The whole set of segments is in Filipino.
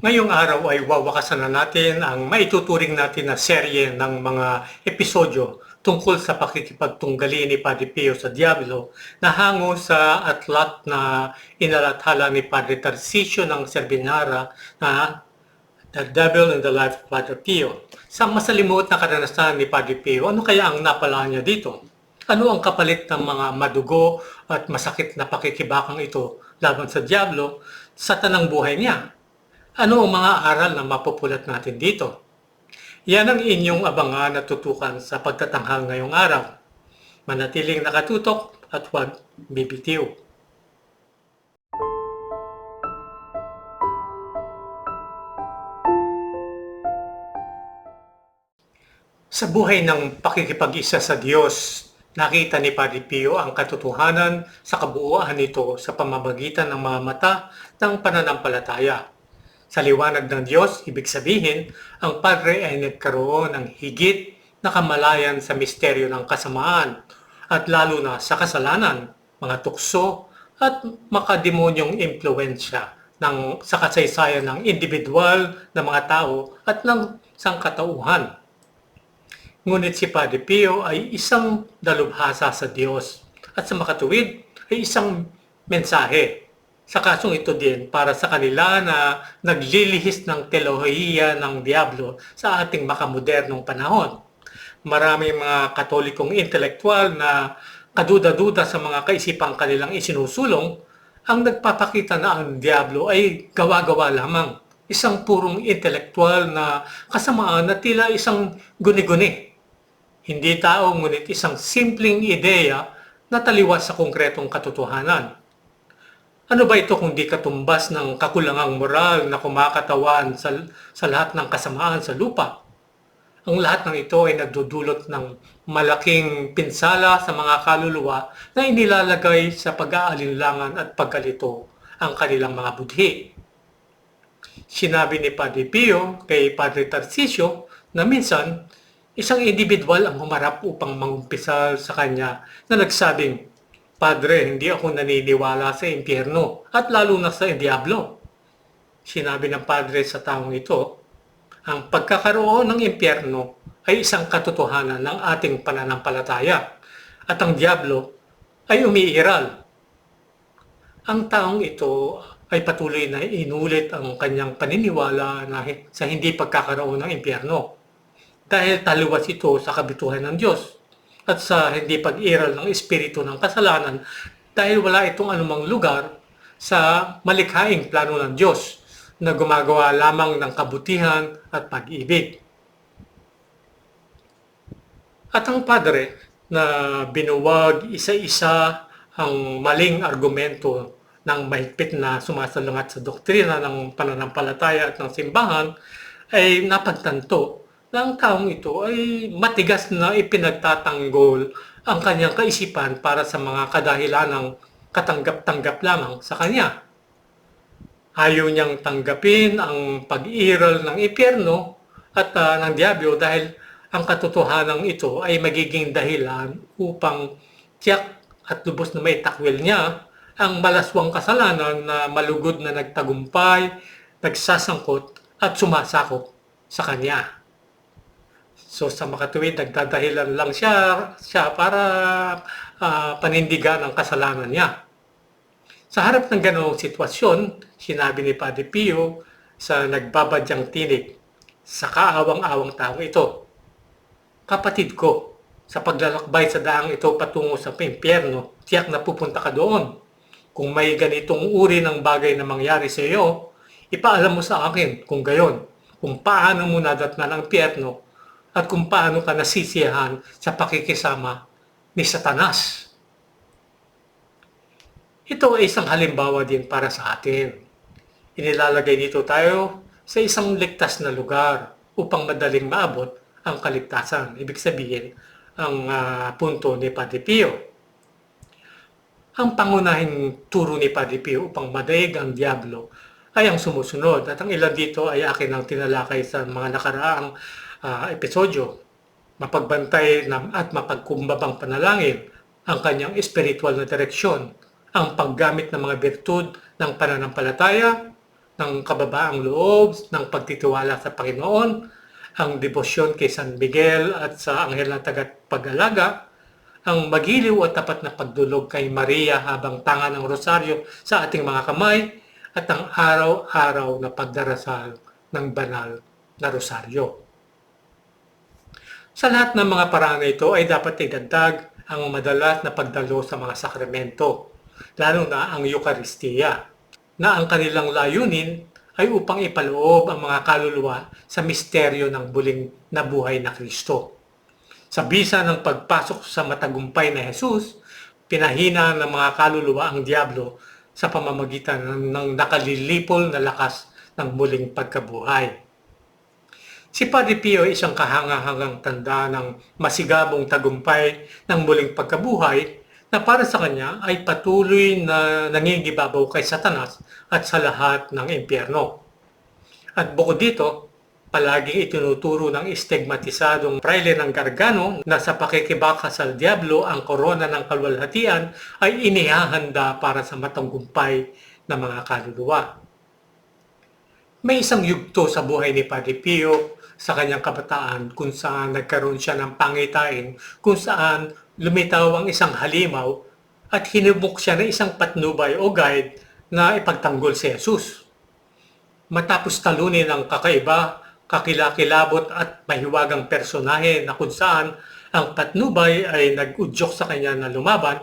Ngayong araw ay wawakasan na natin ang maituturing natin na serye ng mga episodyo tungkol sa pakikipagtunggali ni Padre Pio sa Diablo na hango sa atlat na inalathala ni Padre Tarcisio ng Serbinara na The Devil in the Life of Padre Pio. Sa masalimuot na karanasan ni Padre Pio, ano kaya ang napala niya dito? Ano ang kapalit ng mga madugo at masakit na pakikibakang ito laban sa Diablo sa tanang buhay niya? Ano ang mga aral na mapupulat natin dito? Yan ang inyong abangan at tutukan sa pagtatanghal ngayong araw. Manatiling nakatutok at huwag bibitiw. Sa buhay ng pakikipag-isa sa Diyos, nakita ni Padre Pio ang katotohanan sa kabuuan nito sa pamamagitan ng mga mata ng pananampalataya. Sa liwanag ng Diyos, ibig sabihin, ang Padre ay nagkaroon ng higit na kamalayan sa misteryo ng kasamaan at lalo na sa kasalanan, mga tukso at makademonyong impluensya ng sa kasaysayan ng individual na mga tao at ng sangkatauhan. Ngunit si Padre Pio ay isang dalubhasa sa Diyos at sa makatuwid ay isang mensahe. Sa kasong ito din para sa kanila na naglilihis ng teolohiya ng Diablo sa ating makamodernong panahon. Marami mga katolikong intelektual na kaduda-duda sa mga kaisipang kanilang isinusulong ang nagpapakita na ang Diablo ay gawa-gawa lamang. Isang purong intelektual na kasamaan na tila isang guni-guni hindi tao ngunit isang simpleng ideya na taliwas sa konkretong katotohanan. Ano ba ito kung di katumbas ng kakulangang moral na kumakatawan sa, sa lahat ng kasamaan sa lupa? Ang lahat ng ito ay nagdudulot ng malaking pinsala sa mga kaluluwa na inilalagay sa pag-aalinlangan at pagkalito ang kanilang mga budhi. Sinabi ni Padre Pio kay Padre Tarcisio na minsan isang individual ang humarap upang mangumpisal sa kanya na nagsabing, Padre, hindi ako naniniwala sa impyerno at lalo na sa diablo. Sinabi ng Padre sa taong ito, ang pagkakaroon ng impyerno ay isang katotohanan ng ating pananampalataya at ang diablo ay umiiral. Ang taong ito ay patuloy na inulit ang kanyang paniniwala na sa hindi pagkakaroon ng impyerno dahil taliwas ito sa kabituhan ng Diyos at sa hindi pag-iral ng espiritu ng kasalanan dahil wala itong anumang lugar sa malikhaing plano ng Diyos na gumagawa lamang ng kabutihan at pag-ibig. At ang Padre na binuwag isa-isa ang maling argumento ng mahigpit na sumasalangat sa doktrina ng pananampalataya at ng simbahan ay napagtanto ang taong ito ay matigas na ipinagtatanggol ang kanyang kaisipan para sa mga kadahilan ng katanggap-tanggap lamang sa kanya. Ayaw niyang tanggapin ang pag-iral ng impyerno at uh, ng Diablo dahil ang katotohanan ito ay magiging dahilan upang tiyak at lubos na may takwil niya ang malaswang kasalanan na malugod na nagtagumpay, nagsasangkot at sumasakop sa kanya. So sa makatuwid, nagdadahilan lang siya, siya para uh, panindigan ang kasalanan niya. Sa harap ng ganoong sitwasyon, sinabi ni Padre Pio sa nagbabadyang tinig sa kaawang-awang tao ito, Kapatid ko, sa paglalakbay sa daang ito patungo sa impyerno, tiyak na pupunta ka doon. Kung may ganitong uri ng bagay na mangyari sa iyo, ipaalam mo sa akin kung gayon, kung paano mo nadatnan ang impyerno at kung paano ka nasisiyahan sa pakikisama ni Satanas. Ito ay isang halimbawa din para sa atin. Inilalagay dito tayo sa isang ligtas na lugar upang madaling maabot ang kaligtasan. Ibig sabihin, ang uh, punto ni Padre Pio. Ang pangunahing turo ni Padre Pio upang madaig ang Diablo ay ang sumusunod. At ang ilan dito ay akin ang tinalakay sa mga nakaraang uh, episodyo. Mapagbantay na, at mapagkumbabang panalangin ang kanyang espiritual na direksyon, ang paggamit ng mga birtud ng pananampalataya, ng kababaang loob, ng pagtitiwala sa Panginoon, ang debosyon kay San Miguel at sa Anghel na Tagapag-alaga, ang magiliw at tapat na pagdulog kay Maria habang tanga ng rosaryo sa ating mga kamay at ang araw-araw na pagdarasal ng banal na rosaryo. Sa lahat ng mga paraan na ito ay dapat idagdag ang madalas na pagdalo sa mga sakramento, lalo na ang Eukaristiya, na ang kanilang layunin ay upang ipaloob ang mga kaluluwa sa misteryo ng buling na buhay na Kristo. Sa bisa ng pagpasok sa matagumpay na Jesus, pinahina ng mga kaluluwa ang Diablo sa pamamagitan ng nakalilipol na lakas ng muling pagkabuhay. Si Padre Pio ay isang kahangahangang tanda ng masigabong tagumpay ng muling pagkabuhay na para sa kanya ay patuloy na nangingibabaw kay Satanas at sa lahat ng impyerno. At bukod dito, palaging itinuturo ng istigmatisadong praile ng Gargano na sa pakikibaka sa Diablo ang korona ng kalwalhatian ay inihahanda para sa matanggumpay ng mga kaluluwa. May isang yugto sa buhay ni Padre Pio sa kanyang kabataan kung saan nagkaroon siya ng pangitain, kung saan lumitaw ang isang halimaw at hinubok siya ng isang patnubay o guide na ipagtanggol si Jesus. Matapos talunin ng kakaiba, kakilakilabot at mahiwagang personahe na kung saan ang patnubay ay nag-udyok sa kanya na lumaban,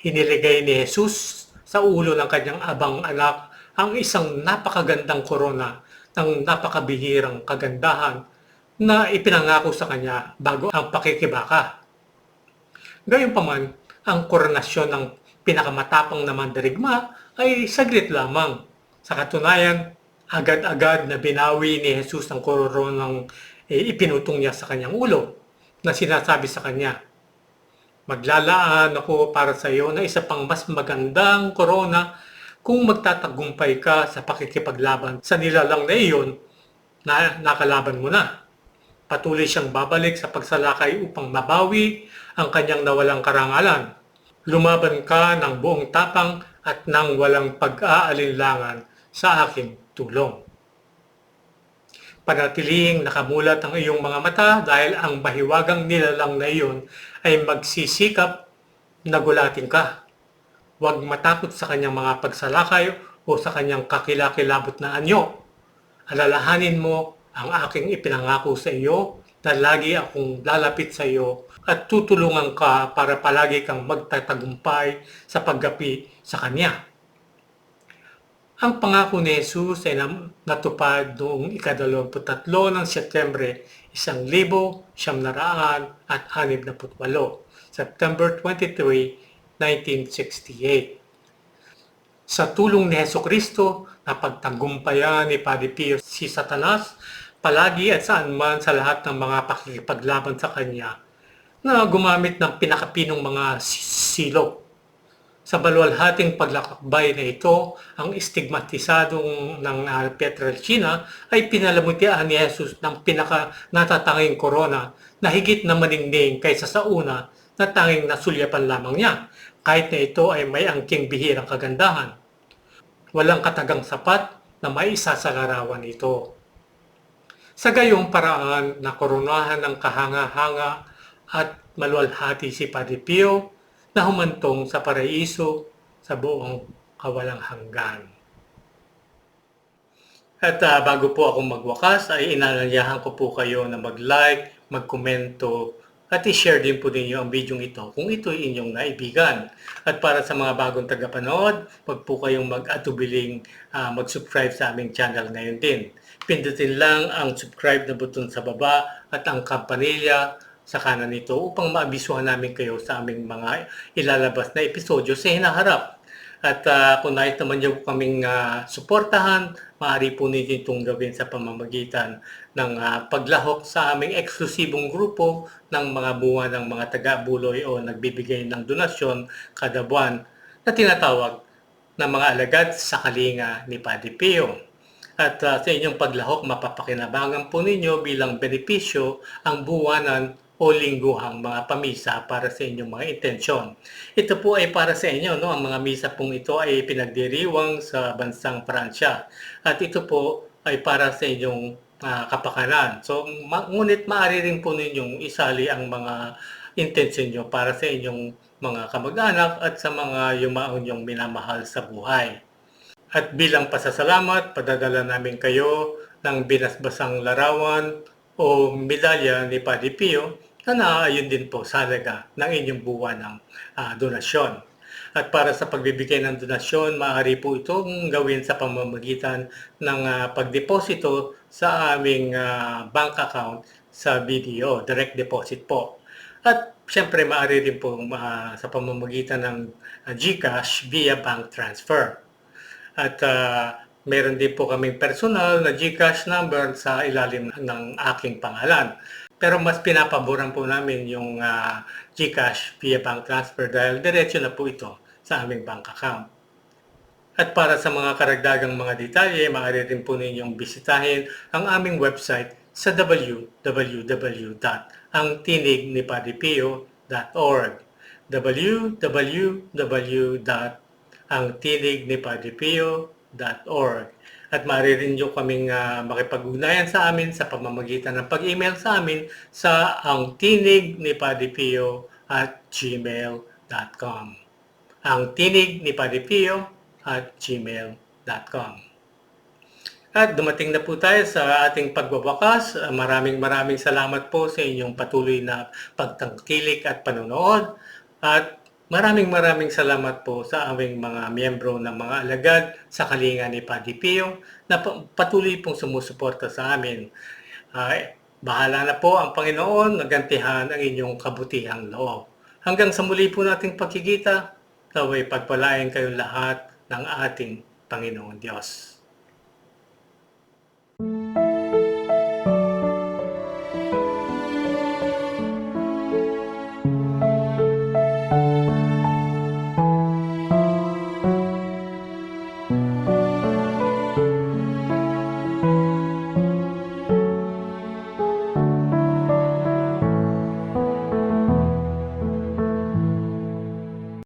hiniligay ni Jesus sa ulo ng kanyang abang anak ang isang napakagandang korona ng napakabihirang kagandahan na ipinangako sa kanya bago ang pakikibaka. Gayunpaman, ang koronasyon ng pinakamatapang na mandirigma ay saglit lamang. Sa katunayan, agad-agad na binawi ni Jesus ang koronang eh, ipinutong niya sa kanyang ulo na sinasabi sa kanya, Maglalaan ako para sa iyo na isa pang mas magandang korona kung magtatagumpay ka sa pakikipaglaban sa nilalang na iyon na nakalaban mo na. Patuloy siyang babalik sa pagsalakay upang mabawi ang kanyang nawalang karangalan. Lumaban ka ng buong tapang at nang walang pag-aalinlangan sa aking tulong. Panatilihing nakamulat ang iyong mga mata dahil ang bahiwagang nilalang na iyon ay magsisikap na gulatin ka Huwag matakot sa kanyang mga pagsalakay o sa kanyang kakilakilabot na anyo. Alalahanin mo ang aking ipinangako sa iyo na lagi akong lalapit sa iyo at tutulungan ka para palagi kang magtatagumpay sa paggapi sa Kanya. Ang pangako ni Jesus ay natupad noong ikadalawamputatlo ng Setyembre, isang libo, siyam naraan at hanib na putwalo. September 23, 1968. Sa tulong ni Heso Kristo na pagtagumpayan ni Padre Pio si Satanas, palagi at saan man sa lahat ng mga pakikipaglaban sa kanya na gumamit ng pinakapinong mga silo. Sa balwalhating paglakbay na ito, ang istigmatisadong ng uh, ay pinalamutian ni Jesus ng pinaka natatanging korona na higit na maningning kaysa sa una na tanging nasulyapan lamang niya kahit na ito ay may angking bihirang kagandahan. Walang katagang sapat na may isa sa larawan ito. Sa gayong paraan na koronahan ng kahanga-hanga at maluwalhati si Padre Pio na humantong sa paraiso sa buong kawalang hanggan. At uh, bago po ako magwakas ay inalayahan ko po kayo na mag-like, mag-komento at i-share din po ninyo ang video ito kung ito ay inyong naibigan. At para sa mga bagong tagapanood, wag po kayong mag-atubiling uh, mag-subscribe sa aming channel ngayon din. Pindutin lang ang subscribe na button sa baba at ang kampanilya sa kanan nito upang maabisuhan namin kayo sa aming mga ilalabas na episodyo sa hinaharap. At uh, kung nais naman niyo kaming uh, suportahan, maaari po ninyo itong gawin sa pamamagitan ng uh, paglahok sa aming eksklusibong grupo ng mga buwan ng mga taga-buloy o nagbibigay ng donasyon kada buwan na tinatawag na mga alagad sa kalinga ni Padre Pio. At uh, sa inyong paglahok, mapapakinabangan po ninyo bilang benepisyo ang buwanan o lingguhang mga pamisa para sa inyong mga intensyon. Ito po ay para sa inyo, no? Ang mga misa pong ito ay pinagdiriwang sa bansang Pransya. At ito po ay para sa inyong ah, kapakanan. So, ma- ngunit maaari rin po ninyong isali ang mga intensyon nyo para sa inyong mga kamag-anak at sa mga yumaon yung minamahal sa buhay. At bilang pasasalamat, padadala namin kayo ng binasbasang larawan o medalya ni Padre Pio na naaayon din po sa halaga ng inyong buwan ng ah, donasyon. At para sa pagbibigay ng donasyon, maaari po itong gawin sa pamamagitan ng ah, pagdeposito sa aming ah, bank account sa BDO, direct deposit po. At siyempre maaari rin po ah, sa pamamagitan ng ah, GCash via bank transfer. At ah, meron din po kaming personal na GCash number sa ilalim ng aking pangalan. Pero mas pinapaboran po namin yung ah, GCash via bank transfer dahil diretso na po ito sa aming bank account. At para sa mga karagdagang mga detalye, maaari rin po ninyong bisitahin ang aming website sa www.angtinignipadipio.org www.angtinignipadipio.org At maaari rin nyo kaming ah, makipag-ugnayan sa amin sa pamamagitan ng pag-email sa amin sa angtinignipadipio at gmail.com ang tinig ni Padre Pio at gmail.com. At dumating na po tayo sa ating pagbabakas. Uh, Maraming maraming salamat po sa inyong patuloy na pagtangkilik at panonood. At maraming maraming salamat po sa aming mga miyembro ng mga alagad sa kalinga ni Padre Pio na pa- patuloy pong sumusuporta sa amin. Ay, bahala na po ang Panginoon na gantihan ang inyong kabutihang loob. Hanggang sa muli po nating pagkikita, naway pagpalain kayong lahat ng ating Panginoon Diyos.